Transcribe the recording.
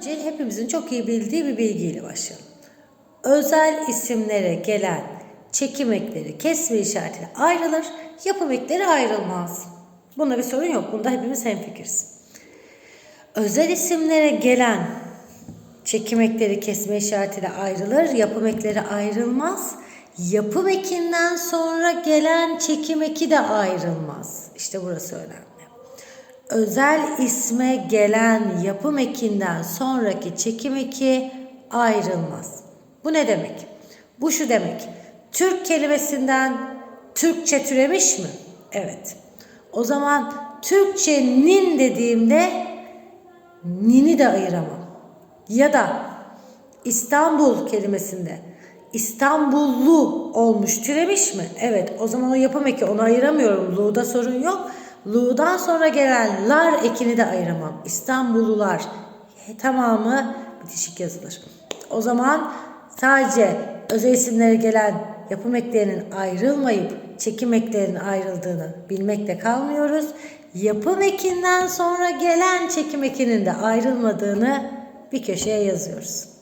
Önce hepimizin çok iyi bildiği bir bilgiyle başlayalım. Özel isimlere gelen çekim ekleri kesme işaretiyle ayrılır, yapım ekleri ayrılmaz. Bunda bir sorun yok. Bunda hepimiz hemfikiriz. Özel isimlere gelen çekim ekleri kesme işaretiyle ayrılır, yapım ekleri ayrılmaz. Yapım ekinden sonra gelen çekim eki de ayrılmaz. İşte burası önemli. Özel isme gelen yapım ekinden sonraki çekim eki ayrılmaz. Bu ne demek? Bu şu demek. Türk kelimesinden Türkçe türemiş mi? Evet. O zaman Türkçe nin dediğimde nini de ayıramam. Ya da İstanbul kelimesinde İstanbullu olmuş türemiş mi? Evet o zaman o yapım eki onu ayıramıyorum. Lu'da sorun yok. Lu'dan sonra gelen lar ekini de ayıramam. İstanbullular e, tamamı bitişik yazılır. O zaman sadece özel isimlere gelen yapım eklerinin ayrılmayıp çekim eklerinin ayrıldığını bilmekle kalmıyoruz. Yapım ekinden sonra gelen çekim ekinin de ayrılmadığını bir köşeye yazıyoruz.